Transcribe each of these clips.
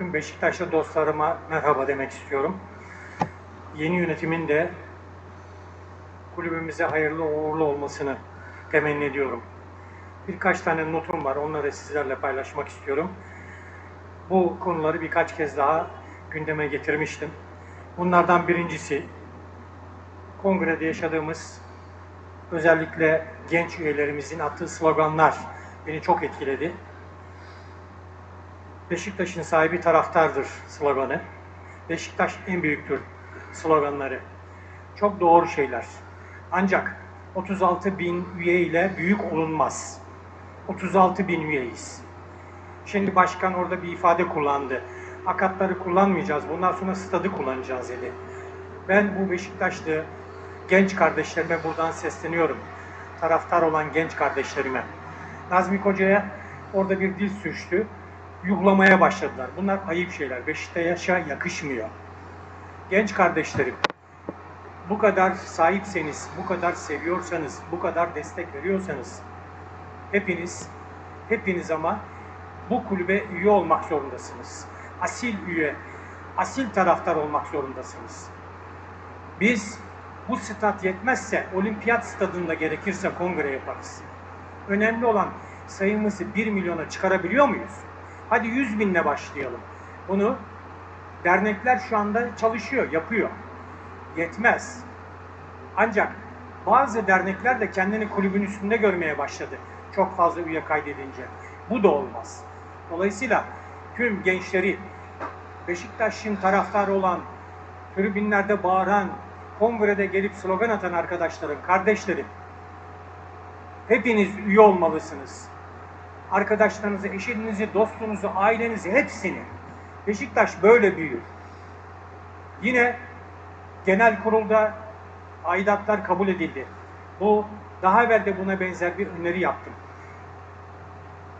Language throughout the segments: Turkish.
Tüm Beşiktaşlı dostlarıma merhaba demek istiyorum. Yeni yönetimin de kulübümüze hayırlı uğurlu olmasını temenni ediyorum. Birkaç tane notum var, onları sizlerle paylaşmak istiyorum. Bu konuları birkaç kez daha gündeme getirmiştim. Bunlardan birincisi, kongrede yaşadığımız özellikle genç üyelerimizin attığı sloganlar beni çok etkiledi. Beşiktaş'ın sahibi taraftardır sloganı. Beşiktaş en büyüktür sloganları. Çok doğru şeyler. Ancak 36 bin üye ile büyük olunmaz. 36 bin üyeyiz. Şimdi başkan orada bir ifade kullandı. Akatları kullanmayacağız. Bundan sonra stadı kullanacağız dedi. Ben bu Beşiktaşlı genç kardeşlerime buradan sesleniyorum. Taraftar olan genç kardeşlerime. Nazmi Koca'ya orada bir dil sürçtü. Yuhlamaya başladılar. Bunlar ayıp şeyler. Beşiktaş'a yakışmıyor. Genç kardeşlerim, bu kadar sahipseniz, bu kadar seviyorsanız, bu kadar destek veriyorsanız hepiniz, hepiniz ama bu kulübe üye olmak zorundasınız. Asil üye, asil taraftar olmak zorundasınız. Biz bu stat yetmezse olimpiyat stadında gerekirse kongre yaparız. Önemli olan sayımızı 1 milyona çıkarabiliyor muyuz? Hadi 100 binle başlayalım. Bunu dernekler şu anda çalışıyor, yapıyor. Yetmez. Ancak bazı dernekler de kendini kulübün üstünde görmeye başladı. Çok fazla üye kaydedince. Bu da olmaz. Dolayısıyla tüm gençleri Beşiktaş'ın taraftarı olan, tribünlerde bağıran, kongrede gelip slogan atan arkadaşlarım, kardeşlerim, hepiniz üye olmalısınız. Arkadaşlarınızı, eşinizi, dostunuzu, ailenizi, hepsini. Beşiktaş böyle büyür. Yine genel kurulda aidatlar kabul edildi. Bu daha evvel de buna benzer bir öneri yaptım.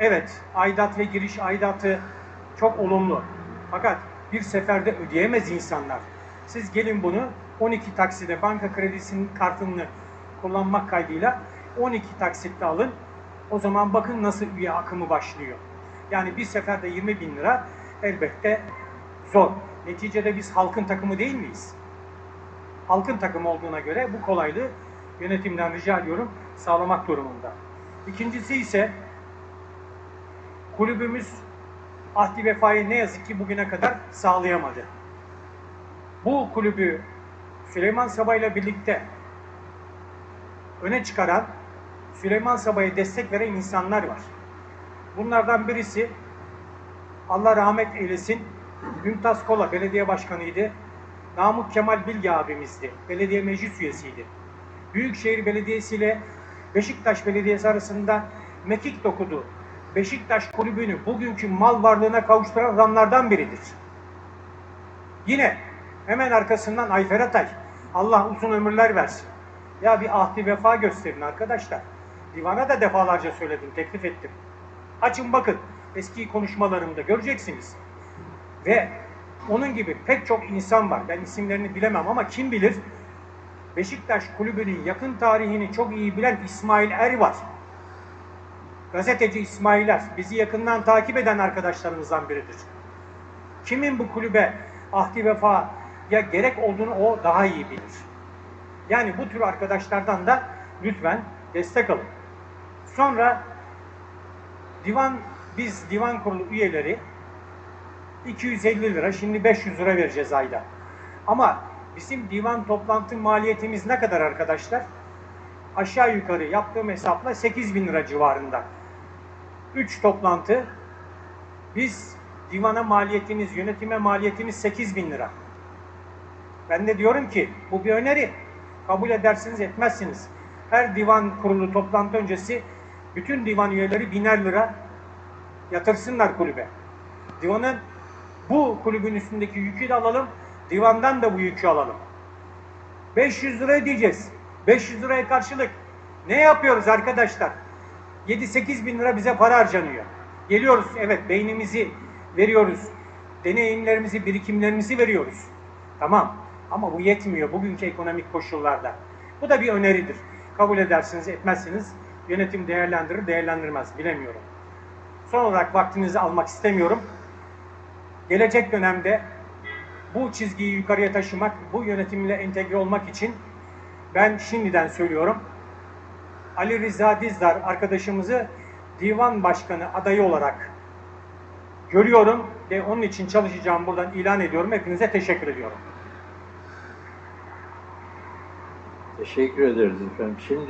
Evet, aidat ve giriş aidatı çok olumlu. Fakat bir seferde ödeyemez insanlar. Siz gelin bunu 12 takside banka kredisinin kartını kullanmak kaydıyla 12 taksitle alın. O zaman bakın nasıl üye akımı başlıyor. Yani bir seferde 20 bin lira elbette zor. Neticede biz halkın takımı değil miyiz? Halkın takımı olduğuna göre bu kolaylığı yönetimden rica ediyorum sağlamak durumunda. İkincisi ise kulübümüz ahdi vefayı ne yazık ki bugüne kadar sağlayamadı. Bu kulübü Süleyman Sabah ile birlikte öne çıkaran Süleyman Sabah'a destek veren insanlar var. Bunlardan birisi Allah rahmet eylesin Mümtaz Kola belediye başkanıydı. Namık Kemal Bilge abimizdi. Belediye meclis üyesiydi. Büyükşehir Belediyesi ile Beşiktaş Belediyesi arasında mekik dokudu. Beşiktaş kulübünü bugünkü mal varlığına kavuşturan adamlardan biridir. Yine hemen arkasından Ayfer Atay. Allah uzun ömürler versin. Ya bir ahdi vefa gösterin arkadaşlar. Divana da defalarca söyledim, teklif ettim. Açın bakın eski konuşmalarımda göreceksiniz. Ve onun gibi pek çok insan var. Ben isimlerini bilemem ama kim bilir? Beşiktaş kulübünün yakın tarihini çok iyi bilen İsmail Er var. Gazeteci İsmail Er. Bizi yakından takip eden arkadaşlarımızdan biridir. Kimin bu kulübe ahdi vefa ya gerek olduğunu o daha iyi bilir. Yani bu tür arkadaşlardan da lütfen destek alın. Sonra divan biz divan kurulu üyeleri 250 lira şimdi 500 lira vereceğiz ayda. Ama bizim divan toplantı maliyetimiz ne kadar arkadaşlar? Aşağı yukarı yaptığım hesapla 8 bin lira civarında. 3 toplantı biz divana maliyetimiz, yönetime maliyetimiz 8 bin lira. Ben de diyorum ki bu bir öneri. Kabul edersiniz etmezsiniz. Her divan kurulu toplantı öncesi bütün divan üyeleri biner lira yatırsınlar kulübe. Divanın bu kulübün üstündeki yükü de alalım, divandan da bu yükü alalım. 500 lira ödeyeceğiz. 500 liraya karşılık ne yapıyoruz arkadaşlar? 7-8 bin lira bize para harcanıyor. Geliyoruz, evet beynimizi veriyoruz. Deneyimlerimizi, birikimlerimizi veriyoruz. Tamam ama bu yetmiyor bugünkü ekonomik koşullarda. Bu da bir öneridir. Kabul edersiniz, etmezsiniz. Yönetim değerlendirir, değerlendirmez. Bilemiyorum. Son olarak vaktinizi almak istemiyorum. gelecek dönemde bu çizgiyi yukarıya taşımak, bu yönetimle entegre olmak için ben şimdiden söylüyorum. Ali Rıza Dizdar arkadaşımızı divan başkanı adayı olarak görüyorum ve onun için çalışacağım buradan ilan ediyorum. Hepinize teşekkür ediyorum. Teşekkür ederiz efendim. Şimdi